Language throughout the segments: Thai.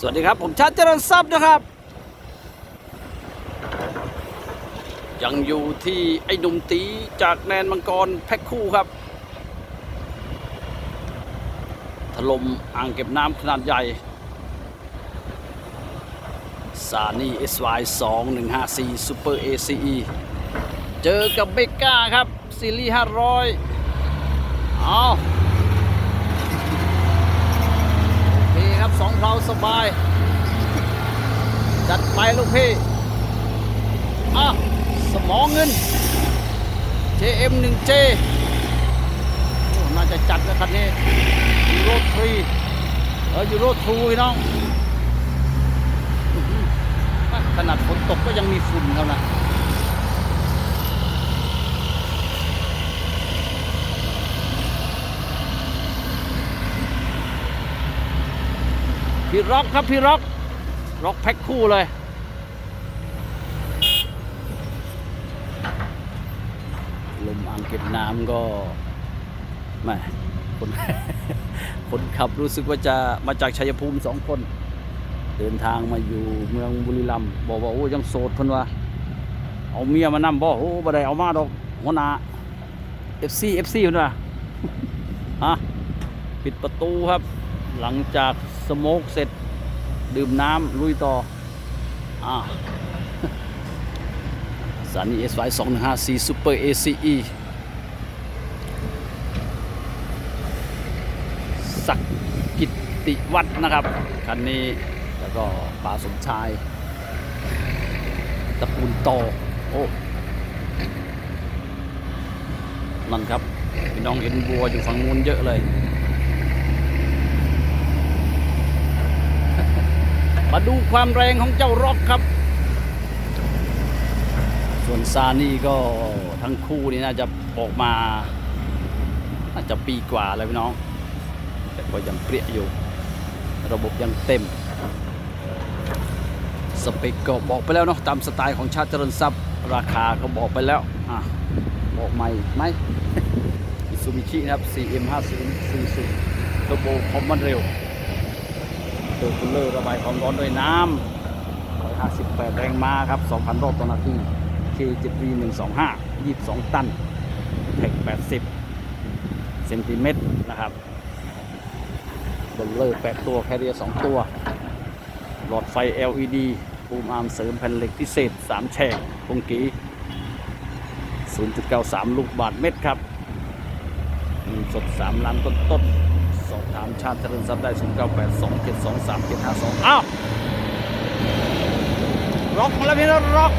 สวัสดีครับ ผมชัดเจริญทรัพย์นะครับ ยังอยู่ที่ไอ้หนุ่มตีจากแนนมังกรแพ็คคู่ครับ ถล่มอ่างเก็บน้ำขนาดใหญ่ซานี่ SY 2 1 5 4 Super ACE เจอกับเบก้าครับ ซีรีส์500 เอาโอเค ครับสองเพลาสบาย จัดไปลูกพี่อ้าวสมองเงิน JM 1J น่าจะจัดนะคันนี้ยูโรทรีเออยูโรทูพี่น้องขนาดฝนตกก็ยังมีฝุ่นแล้วนะ พี่ร็อกครับพี่ร็อกร็อกแพ็คคู่เลย ลมอ่างเก็บน้ำก็แม่คนคนขับรู้สึกว่าจะมาจากชัยภูมิสองคน เดินทางมาอยู่เมืองบุรีรัมย์บอกว่าโอ้ยังโสดเพิ่นว่า เอาเมียมานำบ่โอ้บ่ได้เอามาดอกหัวหน้า FC FC เพิ่นว่าฮะปิดประตูครับ หลังจากสโมกเสร็จดื่มน้ำลุยต่อ อ่าสานี SY 2154 Super ACE ศักกิติวัฒน์นะครับ คันนี้แล้วก็ป่าสมชาย ตะกูลโตโอ้ นั่นครับ พี่น้องเห็นบัวอยู่ฝั่งนู้นเยอะเลย มาดูความแรงของเจ้าร็อกครับ ส่วนซานี่ก็ทั้งคู่นี่น่าจะออกมาน่าจะปีกว่าแล้วพี่น้อง แต่ก็ยังเปรี้ยอยู่ ระบบยังเต็ม สเปคก็บอกไปแล้วเนาะตามสไตล์ของชาติเจริญทรัพย์ ราคาก็บอกไปแล้วอะบอกใหม่ไหมอิซูมิชินะครับ CM 5 0 4 0 เบอร์คูลเลอร์ระบายความร้อนด้วยน้ำ158 แรงม้าครับ 2,000 รอบต่อนาที K7V 125 22 ตันแท็ก80 เซนติเมตรนะครับบนเลอร์8 ตัวแคเรีย2 ตัว หลอดไฟ LED ปูมอาร์มเสริมแผ่นเหล็กพิเศษ 3 แฉกคงกี0.93 ลูกบาทเม็ดครับสด 3 ล้านต้นต้นๆ ถามชาติเจริญทรัพย์ได้ศูนย์เก้าแปดสองเจ็ดสองสามเจ็ดห้าสองอ้าวร็อกมาแล้วพี่น้องล็อก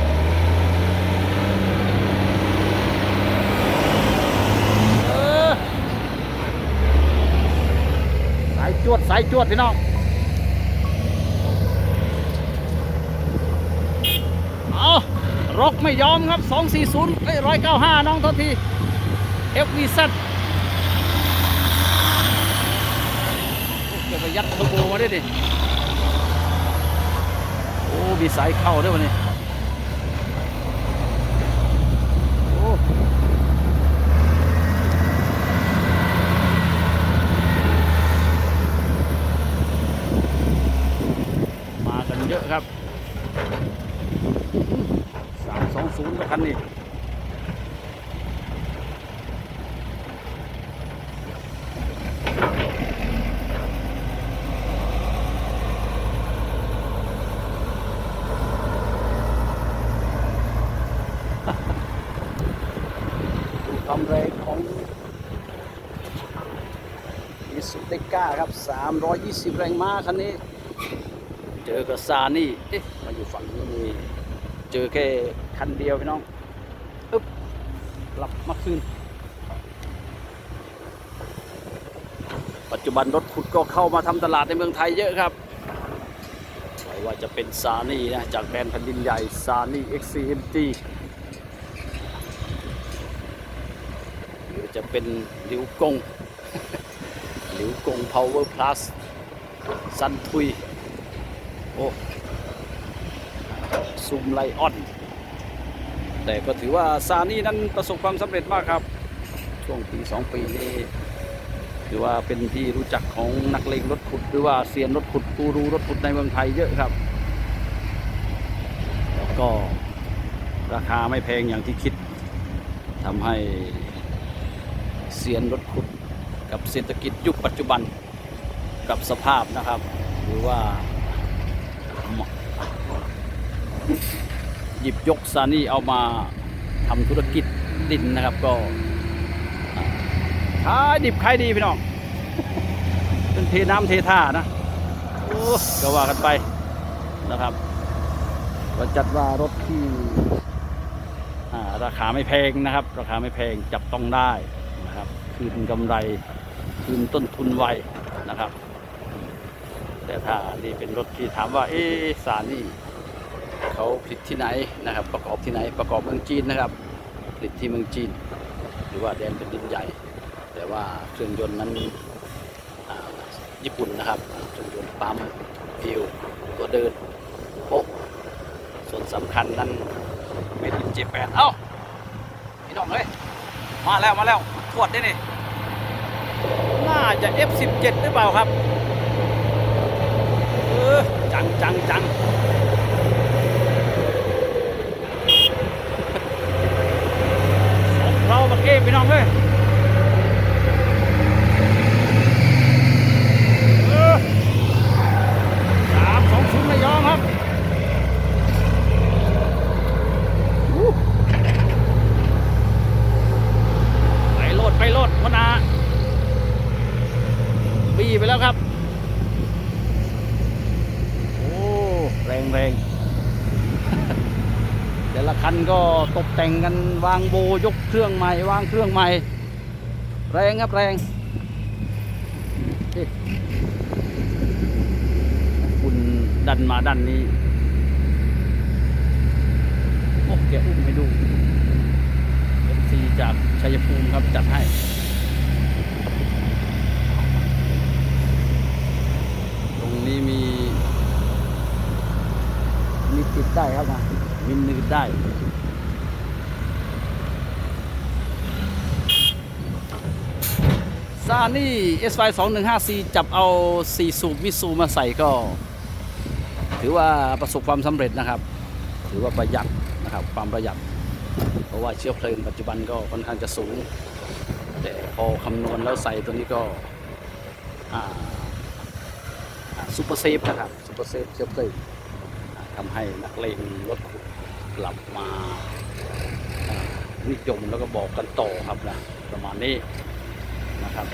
สายจวดสายจวดพี่น้องเอาร็อกไม่ยอมครับสองสี่ศูนย์เอ้ยห้าน้องทษที FVZ โอ้เดี๋ ยัดเทอร์โบมาด้ดิ โอ้มีสายเข้าด้วยวันนี้ โอ้ มากันเยอะครับ สามสองศูนย์คันนี้ ความแรงของอิสุเตก้าครับ 320 แรงม้าคันนี้ เจอกับซานี่ เอ๊ะ มาอยู่ฝั่งนี้นี่ เจอแค่คันเดียวพี่น้องอึ๊บกลับมาคืน ปัจจุบันรถขุดก็เข้ามาทำตลาดในเมืองไทยเยอะครับไม่ว่าจะเป็นซานี่นะ จากแบรนด์แผ่นดินใหญ่ซานี่ XCMG หรือ จะเป็นหลิวกงหลิวกง Power Plus ซันทุย โอ้ซูมไลออน แต่ก็ถือว่าซานี่นั้นประสบความสำเร็จมากครับ ช่วงปีสองปีนี้ถือว่าเป็นที่รู้จักของนักเลงรถขุด หรือว่าเซียนรถขุดกูรูรถขุดในเมืองไทยเยอะครับ แล้วก็ราคาไม่แพงอย่างที่คิดทำให้ เซียนรถขุดกับเศรษฐกิจยุคปัจจุบันกับสภาพนะครับ หรือว่าหยิบยกซานี่เอามาทำธุรกิจดินนะครับก็ขายดิบขายดีพี่น้องเป็นเทน้ำเทท่านะก็ว่ากันไปนะครับก็จัดว่ารถที่ราคาไม่แพงนะครับ ราคาไม่แพงจับต้องได้ คืนกำไร คืนต้นทุนไวนะครับ แต่ถ้านี่เป็นรถที่ถามว่า เอ๊สารนี่เขาผลิตที่ไหนนะครับ ประกอบที่ไหนประกอบเมืองจีนนะครับ ผลิตที่เมืองจีน หรือว่าแดนเป็นดินใหญ่ แต่ว่าเครื่องยนต์นั้นญี่ปุ่นนะครับเครื่องยนต์ปั๊มฟิวตัวเดินโป๊ะส่วนสำคัญนั้นเมดินเจแปนเอ้าพี่น้องเฮ้ยมาแล้วมาแล้ว วดได้นี่ น่าจะ F17 หรือเปล่าครับ เออ จังจังจังสองเรามาเกี้พี่น้องเฮ้ย เออสามสองศูนย์ไม่ยอมครับอู้ไปโลดไปโลดพนาบีไปแล้วครับ โอ้แรงแรง แต่ละคันก็ ตกแต่งกันวางโบยกเครื่องใหม่วางเครื่องใหม่ แรงครับแรงคุณดันมาดันนี้โอ้แกอุ้มให้ดูเอฟซีจากชัยภูมิครับจัดให้ตรงนี้มี มีติดได้ครับนะมีนืดได้ ซานี่ SY 2 1 5 C จับเอา 4 สูบมิซูมาใส่ก็ ถือว่าประสบความสำเร็จนะครับ ถือว่าประหยัดนะครับความประหยัด เพราะว่าเชื้อเพลิงปัจจุบันก็ค่อนข้างจะสูง แต่พอคำนวณแล้วใส่ตัวนี้ก็ซูเปอร์เซฟนะครับซูเปอร์เซฟเชื้อเพลิงทำให้นักเลงรถกลับมาอ่านิยมแล้วก็บอกกันต่อครับนะประมาณนี้ นะครับ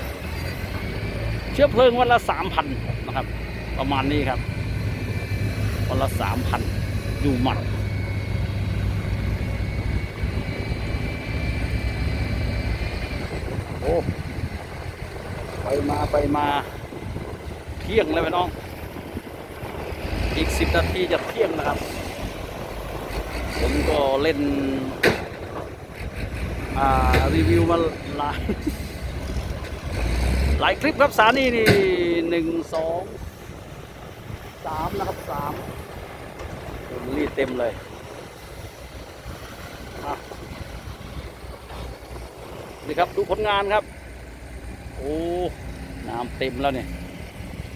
เชื้อเพลิงวันละสามพันนะครับ ประมาณนี้ครับ วันละสามพันอยู่หมัดโอ้ไปมาไปมาเที่ยงเลยไปน้อง อีกสิบนาทีจะเที่ยงนะครับ ผมก็เล่น อ่า รีวิวมาหลาย ลายคลิปครับสานี่นี่หนึ่งสองสามนะครับสามผมรีดเต็มเลยนี่ครับดูผลงานครับ โอ้น้ำเต็มแล้วเนี่ย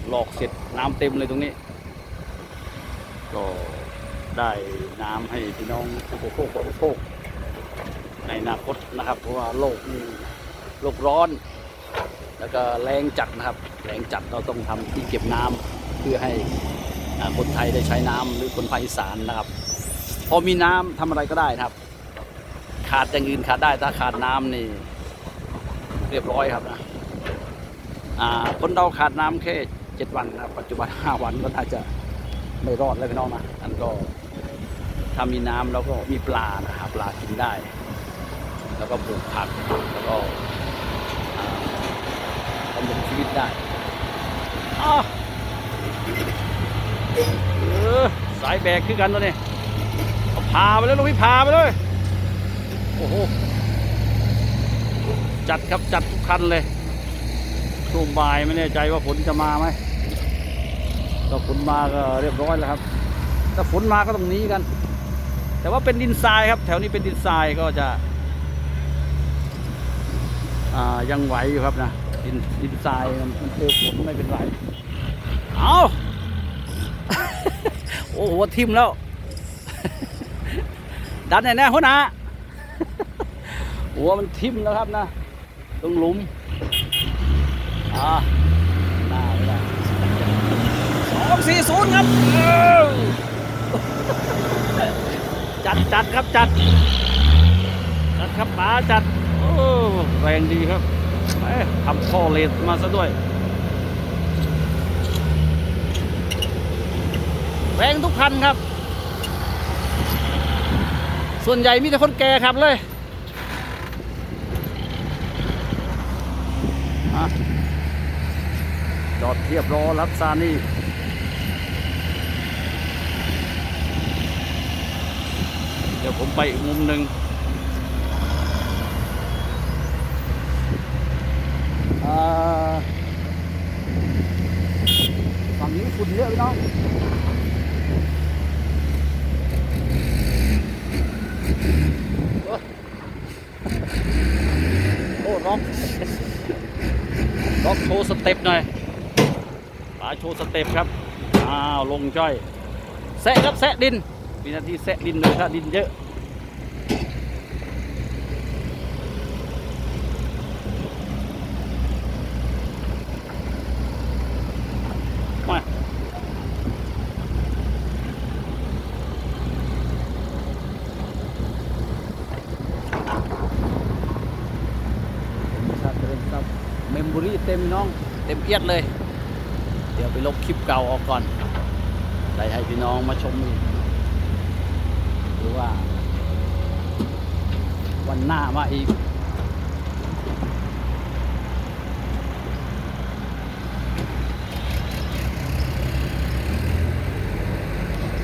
หลอกเสร็จน้ำเต็มเลยตรงนี้ ก็ได้น้ำให้พี่น้องผู้บริโภคบริโภคในอนาคตนะครับ เพราะว่าโลกนี่โลกร้อน แล้วก็แรงจัดนะครับ แรงจัดเราต้องทำที่เก็บน้ำเพื่อให้คนไทยได้ใช้น้ำหรือคนภาคอีสานนะครับ พอมีน้ำทำอะไรก็ได้นะครับ ขาดอย่างอื่นขาดได้ถ้าขาดน้ำนี่เรียบร้อยครับนะอาคนเราขาดน้ำแค่เจ็ดวันนะปัจจุบันห้าวันก็น่าจะไม่รอดแล้วพี่น้องนะอันก็ถ้ามีน้ำแล้วก็มีปลานะครับปลากินได้ แล้วก็ปลูกผักแล้วก็ ดำรงชีวิตได้เออสายแบกคือกันตัวนี้เอาพาไปเลยลูกพี่พาไปเลย โอ้โห จัดครับจัดทุกคันเลยช่วงบ่ายไม่แน่ใจว่าฝนจะมาไหมถ้าฝนมาก็เรียบร้อยแล้วครับ ถ้าฝนมาก็ต้องหนีกัน แต่ว่าเป็นดินทรายครับ แถวนี้เป็นดินทรายก็จะ อ่ายังไหวอยู่ครับนะ ดินดินทรายมันมันเจอฝนไม่เป็นไร เอาโอ้โหทิมแล้ว ดันแน่ๆหัวหน้าหัวมันทิมแล้วครับนะตรงหลุมอ่าหน้าไม่ได้สองสี่ศูนย์ครับเออจัดจัดครับจัด จัดครับป๋าจัด โอ้ แรงดีครับเอ้ย ทำท่อเลนมาซะด้วย แรงทุกคันครับ ส่วนใหญ่มีแต่คนแก่ครับเลยจอดเทียบรอรับซานี่เดี๋ยวผมไปอีกมุมหนึ่ง ฝุ่นเยอะพี่น้องโอ้ร็อกร็อกโชว์สเต็ปหน่อยปาโชว์สเต็ปครับ อ้าว ลงจ้อยแซะครับแซะดิน มีหนาทีแซะดินเลยถ้าดินเยอะมาชาติเจริญทรัพย์เมมโมรี่เต็มน้อง เต็มเอียดเลย เดี๋ยวไปลบคลิปเก่าออกก่อนได้ให้พี่น้องมาชมอีกหรือว่า วันหน้ามาอีก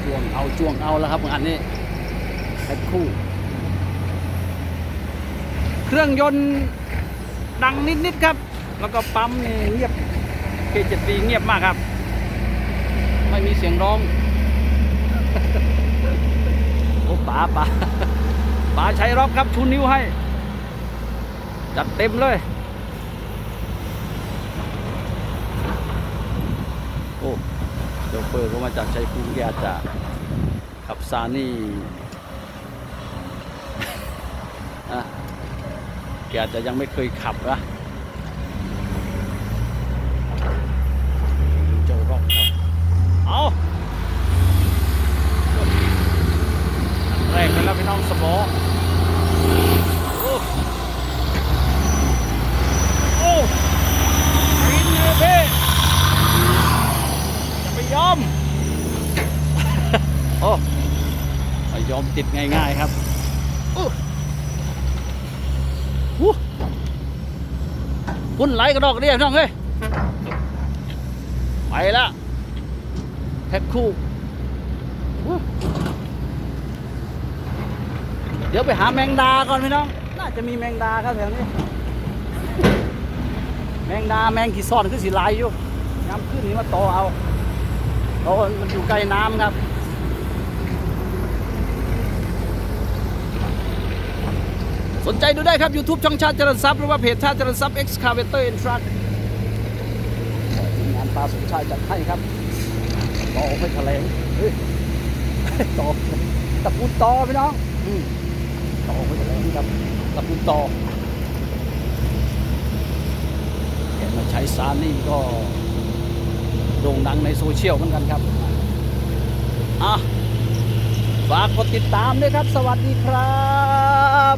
จ้วงเอาจ้วงเอาแล้วครับงานนี้แพ็คคู่ เครื่องยนต์ดังนิด ๆ ครับ แล้วก็ปั๊มนี่เงียบเคเจ็ดปีเงียบมากครับ ไม่มีเสียงร้องโอ้ป๋าป๋าป๋าใช้ร็อกครับชูนิ้วให้ จัดเต็มเลย โอ้เดี๋ยวเปิดก็มาจากชัยภูมิแกอาจจะขับซานี่แกอาจจะยังไม่เคยขับนะเจ้าร็อกครับ เอาอันแรกไป แล้วพี่น้องสมโอ้โอ้กินเลยพี่อย่าไปยอม โอ้ยอมติดง่าย ๆ ครับอู้หูพุ่นไหลกระดอกกระเดียพี่น้องเฮ้ยไปแล้วแพ็คคู่อู้เดี๋ยวไปหาแมงดาก่อนพี่น้อง น่าจะมีแมงดาครับแถวนี้ แมงดาแมงขี่ซ่อนคือสีลายอยู่น้ำขึ้นนี่มาโตอเอาเพราะมันอยู่ใกล้น้ำครับสนใจดูได้ครับ YouTube ช่องชาติเจริญทรัพย์หรือว่าเพจชาติเจริญทรัพย์ Excavator and Truck ทีมงานปลาสมชายจัดให้ครับต่อไม่แถลงเฮ้ยต่อตะปูตอพี่น้องอืม ต่อไม่แถลงครับตะปูตอแกมาใช้สารนี่ก็โด่งดังในโซเชียลเหมือนกันครับอะฝากกดติดตามด้วยครับ สวัสดีครับ